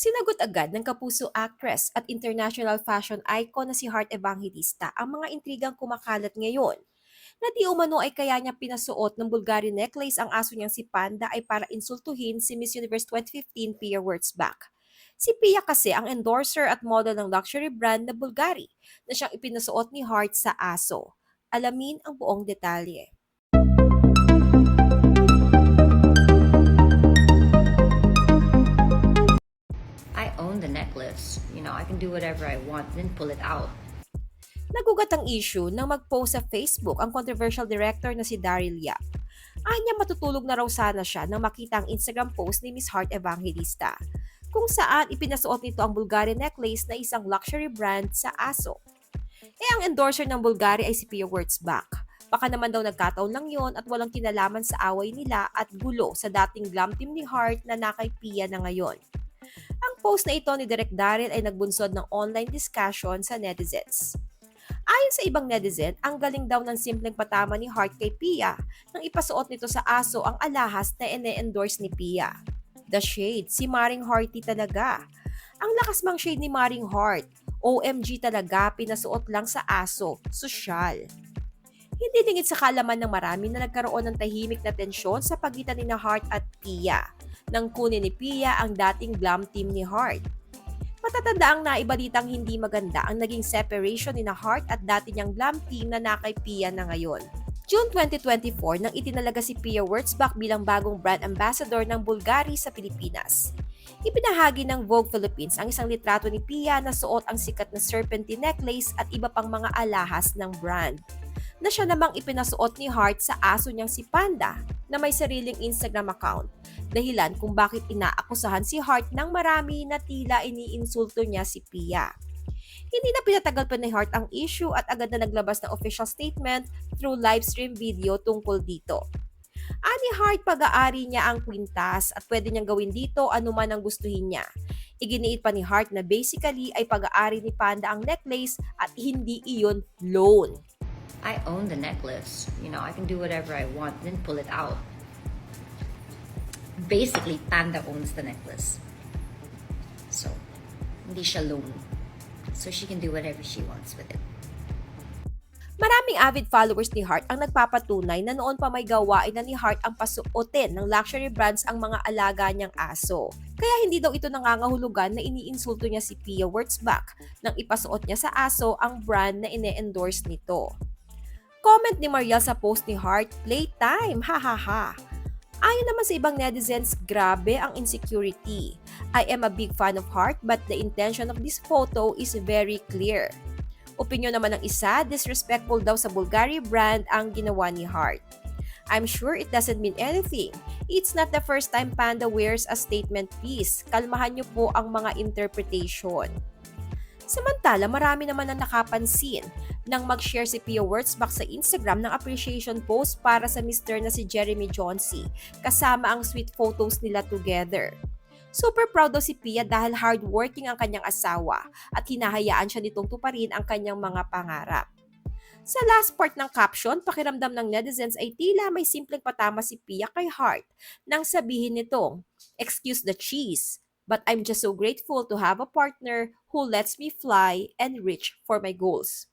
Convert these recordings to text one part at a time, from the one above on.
Sinagot agad ng kapuso actress at international fashion icon na si Heart Evangelista ang mga intrigang kumakalat ngayon na di umano ay kaya niya pinasuot ng Bulgari necklace ang aso niyang si Panda ay para insultuhin si Miss Universe 2015 Pia Wurtzbach. Si Pia kasi ang endorser at model ng luxury brand na Bulgari na siyang ipinasuot ni Heart sa aso. Alamin ang buong detalye. Can do whatever I want, then pull it out. Nagugat ang issue nang mag-post sa Facebook ang controversial director na si Daryl Yap. Anya matutulog na raw sana siya nang makita ang Instagram post ni Miss Heart Evangelista, kung saan ipinasuot nito ang Bulgari necklace na isang luxury brand sa aso. Eh ang endorser ng Bulgari ay si Pia Wurtzbach. Baka naman daw nagkataon lang yon at walang kinalaman sa away nila at gulo sa dating glam team ni Heart na nakay Pia na ngayon. Ang post na ito ni Direk Daryl ay nagbunsod ng online discussion sa netizens. Ayon sa ibang netizen, ang galing daw ng simpleng patama ni Hart kay Pia nang ipasuot nito sa aso ang alahas na ine-endorse ni Pia. The shade, si Maring Harty talaga. Ang lakas mang shade ni Maring Hart. OMG talaga, pinasuot lang sa aso. Sosyal. Hindi lingid sa kalaman ng marami na nagkaroon ng tahimik na tensyon sa pagitan ni na Hart at Pia nang kunin ni Pia ang dating glam team ni Hart. Matatanda ang naibalitang hindi maganda ang naging separation ni na Hart at dati niyang glam team na nakay Pia na ngayon. June 2024 nang itinalaga si Pia Wurtzbach bilang bagong brand ambassador ng Bulgari sa Pilipinas. Ipinahagi ng Vogue Philippines ang isang litrato ni Pia na suot ang sikat na serpentine necklace at iba pang mga alahas ng brand na siya namang ipinasuot ni Hart sa aso niyang si Panda na may sariling Instagram account. Dahilan kung bakit inaakusahan si Hart ng marami na tila iniinsulto niya si Pia. Hindi na pinatagal pa ni Hart ang issue at agad na naglabas ng official statement through livestream video tungkol dito. Ani Hart pag-aari niya ang kwintas at pwede niyang gawin dito anuman ang gustuhin niya. Iginiit pa ni Hart na basically ay pag-aari ni Panda ang necklace at hindi iyon loan. I own the necklace. You know, I can do whatever I want, then pull it out. Basically, Panda owns the necklace. So, hindi siya loan. So, she can do whatever she wants with it. Maraming avid followers ni Hart ang nagpapatunay na noon pa may gawain na ni Hart ang pasuotin ng luxury brands ang mga alaga niyang aso. Kaya hindi daw ito nangangahulugan na iniinsulto niya si Pia Wurtzbach nang ipasuot niya sa aso ang brand na ine-endorse nito. Comment ni Mariel sa post ni Hart, Playtime, hahaha. Ayon naman sa ibang netizens, grabe ang insecurity. I am a big fan of Hart but the intention of this photo is very clear. Opinyon naman ng isa, disrespectful daw sa Bulgari brand ang ginawa ni Hart. I'm sure it doesn't mean anything. It's not the first time Panda wears a statement piece. Kalmahan niyo po ang mga interpretation. Samantala, marami naman ang nakapansin nang mag-share si Pia Wurtzbach sa Instagram ng appreciation post para sa Mr. na si Jeremy Johnsy, kasama ang sweet photos nila together. Super proud daw si Pia dahil hardworking ang kanyang asawa at hinahayaan siya nitong tuparin ang kanyang mga pangarap. Sa last part ng caption, pakiramdam ng netizens ay tila may simpleng patama si Pia kay Hart nang sabihin nitong, Excuse the cheese, but I'm just so grateful to have a partner who lets me fly and reach for my goals.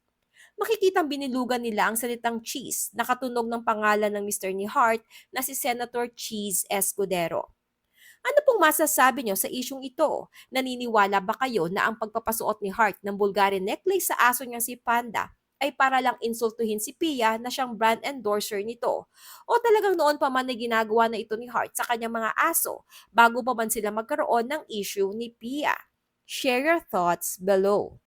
Makikitang binilugan nila ang salitang cheese na katunog ng pangalan ng Mr. ni Hart na si Senator Cheese Escudero. Ano pong masasabi nyo sa isyong ito? Naniniwala ba kayo na ang pagpapasuot ni Hart ng Bulgari necklace sa aso niyang si Panda ay para lang insultuhin si Pia na siyang brand endorser nito? O talagang noon pa man ay ginagawa na ito ni Hart sa kanyang mga aso bago pa man sila magkaroon ng issue ni Pia? Share your thoughts below.